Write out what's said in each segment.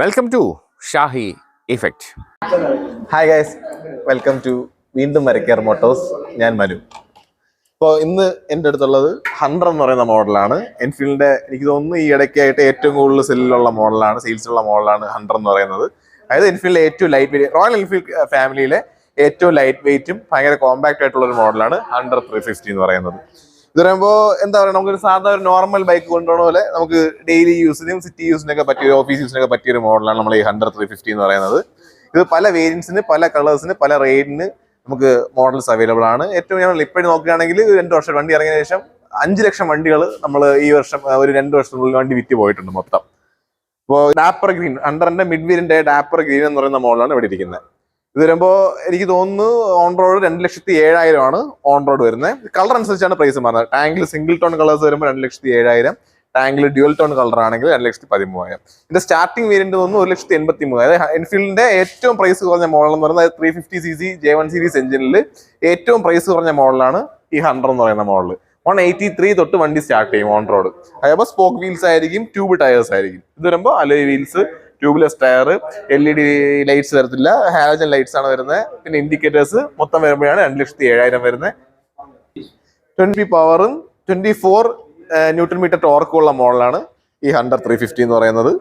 Welcome to Shahi effect hi guys welcome to വീണ്ടും Marakkar motors ഞാൻ മനു. ഇപ്പോൾ ഇന്ന് എന്റെ അടുത്തുള്ളത് ഹൺഡ്രഡ് എന്ന് പറയുന്ന മോഡലാണ് എൻഫീൽഡിന്റെ എനിക്ക് തോന്നുന്നു ഈ ഇടയ്ക്കായിട്ട് ഏറ്റവും കൂടുതൽ സെല്ലിലുള്ള മോഡലാണ് സെയിൽസിലുള്ള മോഡലാണ് ഹൺഡ്രഡ് എന്ന് പറയുന്നത്. അതായത് എൻഫീൽഡിലെ ഏറ്റവും ലൈറ്റ് വെയിറ്റ് റോയൽ എൻഫീൽഡ് ഫാമിലിയിലെ ഏറ്റവും ലൈറ്റ് വെയിറ്റും ഭയങ്കര കോമ്പാക്റ്റ് ആയിട്ടുള്ള ഒരു മോഡലാണ് ഹൺഡ്രഡ് ത്രീ ഫിഫ്റ്റി എന്ന് പറയുന്നത്. ഇത് പറയുമ്പോൾ എന്താ പറയുക നമുക്കൊരു സാധാരണ നോർമൽ ബൈക്ക് കൊണ്ടുപോകുന്ന പോലെ നമുക്ക് ഡെയിലി യൂസിനും സിറ്റി യൂസിനൊക്കെ പറ്റിയ ഓഫീസ് യൂസിനൊക്കെ പറ്റിയ ഒരു മോഡലാണ് നമ്മൾ ഈ ഹൺഡ്രഡ് ത്രീ ഫിഫ്റ്റി എന്ന് പറയുന്നത്. ഇത് പല വേരിയൻസിന് പല കളേഴ്സിന് പല റേറ്റിന് നമുക്ക് മോഡൽസ് അവൈലബിൾ ആണ്. ഏറ്റവും ഞങ്ങൾ ഇപ്പോഴും നോക്കുകയാണെങ്കിൽ രണ്ട് വർഷം വണ്ടി ഇറങ്ങിയ ശേഷം അഞ്ച് ലക്ഷം വണ്ടികൾ നമ്മൾ ഈ വർഷം ഒരു രണ്ട് വർഷത്തിനുള്ളിൽ വണ്ടി വിറ്റ് പോയിട്ടുണ്ട് മൊത്തം. ഇപ്പോൾ ഡാപ്പർ ഗ്രീൻ അണ്ടറിന്റെ മിഡ് വീരിന്റെ ഡാപ്പർ ഗ്രീൻ എന്ന് പറയുന്ന മോഡലാണ് ഇവിടെ ഇരിക്കുന്നത്. ഇത് വരുമ്പോൾ എനിക്ക് തോന്നുന്നു ഓൺ റോഡ് രണ്ട് ലക്ഷത്തി ഏഴായിരം ആണ് ഓൺ റോഡ് വരുന്നത് കളർ അനുസരിച്ചാണ് പ്രൈസ് മാറുന്നത്. ടാങ്കിൽ സിംഗിൾ ടോൺ കളേഴ്സ് വരുമ്പോൾ രണ്ട് ലക്ഷത്തി ഏഴായിരം. ടാങ്കിൽ ഡ്യുവൽ ടോൺ കളർ ആണെങ്കിൽ രണ്ട് ലക്ഷത്തി പതിമൂവായിരം. ഇതിന്റെ സ്റ്റാർട്ടിംഗ് വേരിയന്റ് തോന്നുന്നു ഒരു ലക്ഷത്തി എൺപത്തി മൂവായിരം എൻഫീൽഡിന്റെ ഏറ്റവും പ്രൈസ് കുറഞ്ഞ മോഡൽ എന്ന് പറയുന്നത് three fifty C C J one series എഞ്ചിനിൽ ഏറ്റവും പ്രൈസ് കുറഞ്ഞ മോഡലാണ് ഈ ഹൺഡ്രഡ് എന്ന് പറയുന്ന മോഡൽ വൺ എയ്റ്റി ത്രീ തൊട്ട് വണ്ടി സ്റ്റാർട്ട് ചെയ്യും ഓൺ റോഡ് അതേപോലെ സ്പോക്ക് വീൽസ് ആയിരിക്കും ട്യൂബ് ടയേഴ്സ് ആയിരിക്കും. ഇത് വരുമ്പോൾ alloy wheels tubeless tyre L E D lights വരത്തില്ല. ഹാലജൻ ലൈറ്റ്സ് ആണ് വരുന്നത്. പിന്നെ ഇൻഡിക്കേറ്റേഴ്സ് മൊത്തം വരുമ്പോഴാണ് രണ്ട് ലക്ഷത്തി ഏഴായിരം വരുന്നത്. ട്വന്റി പവറും ട്വന്റി ഫോർ ന്യൂട്രൺ മീറ്റർ ടോർക്കും ഉള്ള മോഡലാണ് ഈ ഹൺഡ്രഡ് ത്രീ ഫിഫ്റ്റി എന്ന് പറയുന്നത്.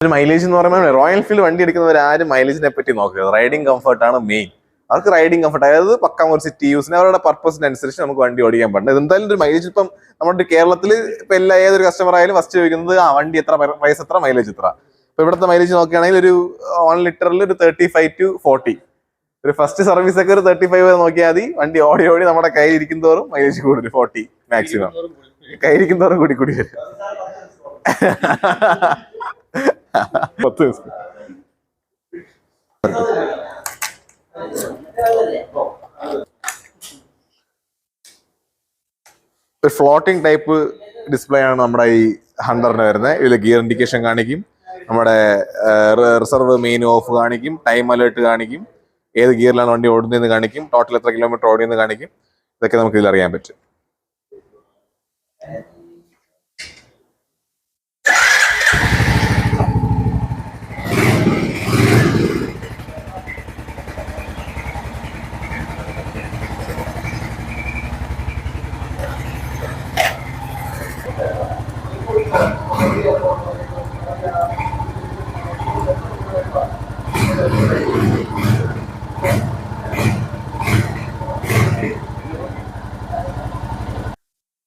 ഒരു മൈലേജ് എന്ന് പറയുമ്പോൾ റോയൽ ഫീൽഡ് വണ്ടി എടുക്കുന്നവർ ആരും മൈലേജിനെ പറ്റി നോക്കുക റൈഡിങ് കംഫർട്ടാണ് മെയിൻ അവർക്ക് റൈഡിങ് കംഫർട്ട് അതായത് പക്ക ഒരു സിറ്റി യൂസിന് അവരുടെ പർപ്പസിനനുസരിച്ച് നമുക്ക് വണ്ടി ഓടിക്കാൻ പറ്റും. എന്തായാലും ഒരു മൈലേജ് ഇപ്പം നമ്മുടെ കേരളത്തിൽ ഇപ്പൊ എല്ലാ ഏതൊരു കസ്റ്റമർ ആയാലും ഫസ്റ്റ് ചോദിക്കുന്നത് ആ വണ്ടി എത്ര പ്രൈസ് എത്ര മൈലേജ് എത്ര? ഇപ്പൊ ഇവിടുത്തെ മൈലേജ് നോക്കുകയാണെങ്കിൽ ഒരു വൺ ലിറ്ററിൽ ഒരു തേർട്ടി ഫൈവ് ടു ഫോർട്ടി ഒരു ഫസ്റ്റ് സർവീസ് ഒക്കെ ഒരു തേർട്ടി ഫൈവ് നോക്കിയാൽ മതി. വണ്ടി ഓടി ഓടി നമ്മുടെ കയ്യിൽ തോറും മൈലേജ് കൂടുതൽ ഫോർട്ടി മാക്സിമം കയ്യിരിക്കും തോറും കൂടി കൂടി വരും. പത്ത് ദിവസം. ഒരു ഫ്ലോട്ടിംഗ് ടൈപ്പ് ഡിസ്പ്ലേ ആണ് നമ്മുടെ ഈ ഹണ്ടറിന് വരുന്നത്. ഇതിൽ ഗിയർ ഇൻഡിക്കേഷൻ കാണിക്കും. നമ്മുടെ റിസർവ് മെയിൻ ഓഫ് കാണിക്കും. ടൈം അലേർട്ട് കാണിക്കും. ഏത് ഗിയറിലാണ് വണ്ടി ഓടുന്നതെന്ന് കാണിക്കും. ടോട്ടൽ എത്ര കിലോമീറ്റർ ഓടിയെന്ന് കാണിക്കും. ഇതൊക്കെ നമുക്ക് ഇതിൽ അറിയാൻ പറ്റും.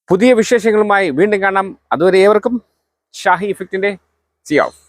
പുതിയ വിശേഷങ്ങളുമായി വീണ്ടും കാണാം. അതുവരെ ഏവർക്കും ഷാഹി ഇഫക്റ്റിന്റെ സി ഓഫ്